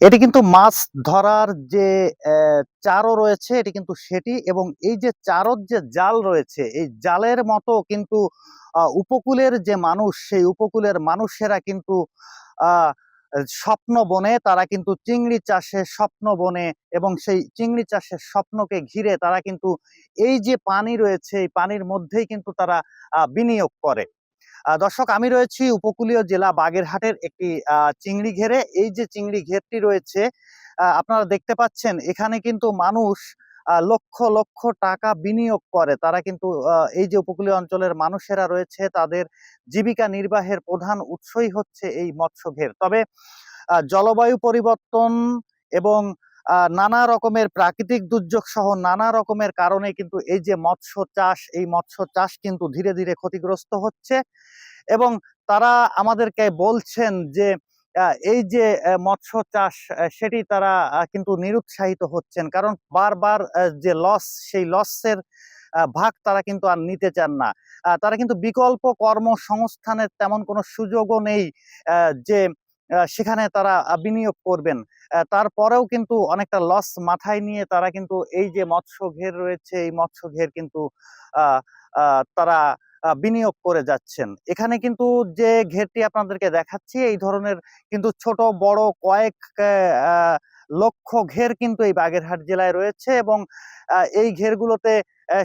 এটি কিন্তু মাছ ধরার যে চারও রয়েছে, এটি কিন্তু সেটি এবং এই যে চারর যে জাল রয়েছে, এই জালের মতো কিন্তু উপকূলের যে মানুষ, সেই উপকূলের মানুষেরা কিন্তু স্বপ্ন বনে তারা কিন্তু চিংড়ি চাষের স্বপ্ন বনে এবং সেই চিংড়ি চাষের স্বপ্নকে ঘিরে তারা কিন্তু এই যে পানি রয়েছে, এই পানির মধ্যেই কিন্তু তারা বিনিয়োগ করে। দর্শক, আমি রয়েছি উপকূলীয় জেলা বাগেরহাটের একটি চিংড়ি ঘেরে। এই যে চিংড়ি ঘেরটি রয়েছে আপনারা দেখতে পাচ্ছেন, এখানে কিন্তু মানুষ লক্ষ লক্ষ টাকা বিনিয়োগ করে। তারা কিন্তু এই যে উপকূলীয় অঞ্চলের মানুষেরা রয়েছে, তাদের জীবিকা নির্বাহের প্রধান উৎসই হচ্ছে এই মৎস্য ঘের। তবে জলবায়ু পরিবর্তন এবং নানা রকমের প্রাকৃতিক দুর্যোগ সহ নানা রকমের কারণে কিন্তু এই যে মৎস্য চাষ, এই মৎস্য চাষ কিন্তু ধীরে ধীরে ক্ষতিগ্রস্ত হচ্ছে এবং তারা আমাদেরকে বলছেন যে এই যে মৎস্য চাষ সেটি তারা কিন্তু নিরুৎসাহিত হচ্ছেন কারণ বারবার যে লস, সেই লসের ভাগ তারা কিন্তু আর নিতে চান না। তারা কিন্তু বিকল্প কর্মসংস্থানের তেমন কোনো সুযোগও নেই যে সেখানে তারা বিনিয়োগ করবেন। তারপরেও কিন্তু অনেকটা লস মাথায় নিয়ে তারা কিন্তু এই যে মৎস্য ঘের রয়েছে, এই মৎস্য ঘের কিন্তু তারা বিনিয়োগ করে যাচ্ছেন। এখানে কিন্তু যে ঘেরটি আপনাদেরকে দেখাচ্ছি, এই ধরনের কিন্তু ছোট, বড় কয়েক লক্ষ ঘের কিন্তু এই বাগেরহাট জেলায় রয়েছে এবং এই ঘেরগুলোতে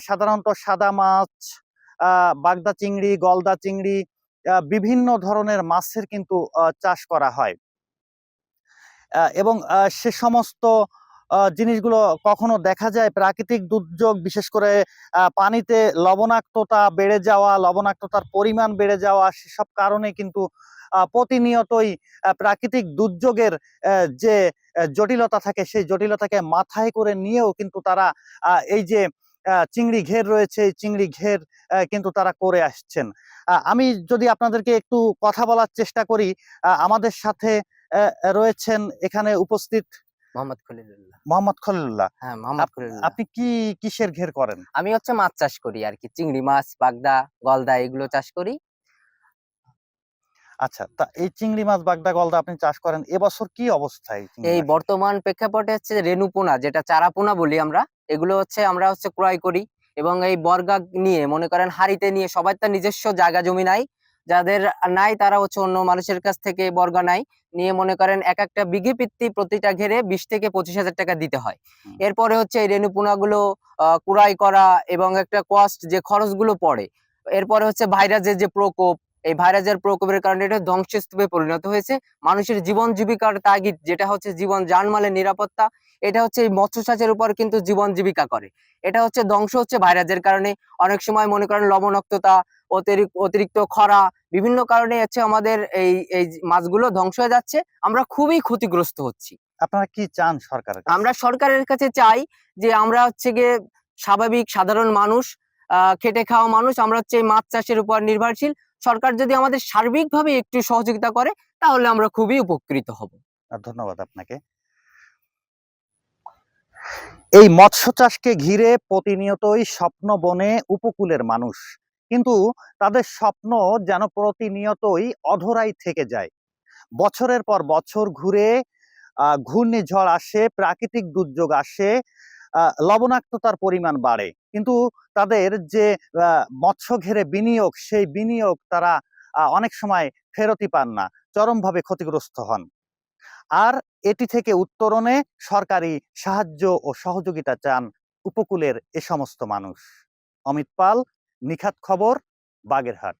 সাধারণত সাদা মাছ বাগদা চিংড়ি, গলদা চিংড়ি বিভিন্ন ধরনের মাছের কিন্তু চাষ করা হয়। এবং সে সমস্ত জিনিসগুলো কখনো দেখা যায় প্রাকৃতিক দুর্যোগ, বিশেষ করে পানিতে লবণাক্ততা বেড়ে যাওয়া, লবণাক্ততার পরিমাণ বেড়ে যাওয়া, সেসব কারণে কিন্তু প্রতিনিয়তই প্রাকৃতিক দুর্যোগের যে জটিলতা থাকে, সেই জটিলতাকে মাথায় করে নিয়েও কিন্তু তারা এই যে চিংড়ি ঘের রয়েছে এই চিংড়ি ঘের কিন্তু তারা করে আসছেন। আমি যদি আপনাদেরকে একটু কথা বলার চেষ্টা করি আমাদের সাথে রয়েছেন এখানে উপস্থিত মোহাম্মদ খলিলুল্লাহ। মোহাম্মদ খলিলুল্লাহ। হ্যাঁ মোহাম্মদ খলিলুল্লাহ। আপনি কি কিসের ঘের করেন? আমি হচ্ছে মাছ চাষ করি আর কি চিংড়ি মাছ বাগদা গলদা এগুলো চাষ করি। আচ্ছা তা এই চিংড়ি মাছ বাগদা গলদা আপনি চাষ করেন এবছর কি অবস্থায় এই বর্তমান প্রেক্ষাপটে হচ্ছে রেণুপোনা যেটা চারাপোনা বলি আমরা এগুলো হচ্ছে আমরা হচ্ছে ক্রয় করি এবং এই বর্গা নিয়ে মনে করেন হাড়িতে নিয়ে সবার তার নিজস্ব জায়গা জমি নাই যাদের নাই তারা হচ্ছে অন্য মানুষের কাছ থেকে বর্গা নাই নিয়ে মনে করেন এক একটা বিঘে ভিত্তি প্রতিটা ঘেরে বিশ থেকে পঁচিশ হাজার টাকা দিতে হয়। এরপরে হচ্ছে এই রেণুপোনা গুলো কুড়াই করা এবং একটা কস্ট যে খরচগুলো পড়ে এরপরে হচ্ছে ভাইরাসের যে প্রকোপ এই ভাইরাসের প্রকোপের কারণে এটা ধ্বংসস্তূপে পরিণত হয়েছে। মানুষের জীবন জীবিকার তাগিদ যেটা হচ্ছে জীবন জানমালের নিরাপত্তা এটা হচ্ছে এই মৎস্য চাষের উপর কিন্তু জীবন জীবিকা করে। এটা হচ্ছে ধ্বংস হচ্ছে ভাইরাসের কারণে। অনেক সময় মনে করেন লবণাক্ততা অতিরিক্ত অতিরিক্ত খরা বিভিন্ন কারণে হচ্ছে আমাদের এই এই মাছগুলো ধ্বংস হয়ে যাচ্ছে। আমরা খুবই ক্ষতিগ্রস্ত হচ্ছি। আপনারা কি চান সরকারের আমরা সরকারের কাছে চাই যে আমরা হচ্ছে গিয়ে স্বাভাবিক সাধারণ মানুষ খেটে খাওয়া মানুষ আমরা হচ্ছে এই মাছ চাষের উপর নির্ভরশীল। সরকার যদি আমাদের সার্বিকভাবে একটু সহযোগিতা করে, তাহলে আমরা খুবই উপকৃত হব। ধন্যবাদ আপনাকে। এই মৎস্য চাষকে ঘিরে প্রতিনিয়তই স্বপ্ন বনে উপকূলের মানুষ। কিন্তু তাদের স্বপ্ন যেন প্রতিনিয়তই অধরাই থেকে যায়। বছরের পর বছর ঘুরে ঘূর্ণিঝড় আসে, প্রাকৃতিক দুর্যোগ আসে লবণাক্ততার পরিমাণ বাড়ে। কিন্তু তাদের যে মৎস্য ঘেরে বিনিয়োগ, সেই বিনিয়োগ তারা অনেক সময় ফেরতি পান না, চরমভাবে ক্ষতিগ্রস্ত হন। আর এটি থেকে উত্তরণে সরকারি সাহায্য ও সহযোগিতা চান উপকূলের এ সমস্ত মানুষ। অমিত পাল, নিখাত খবর, বাগেরহাট।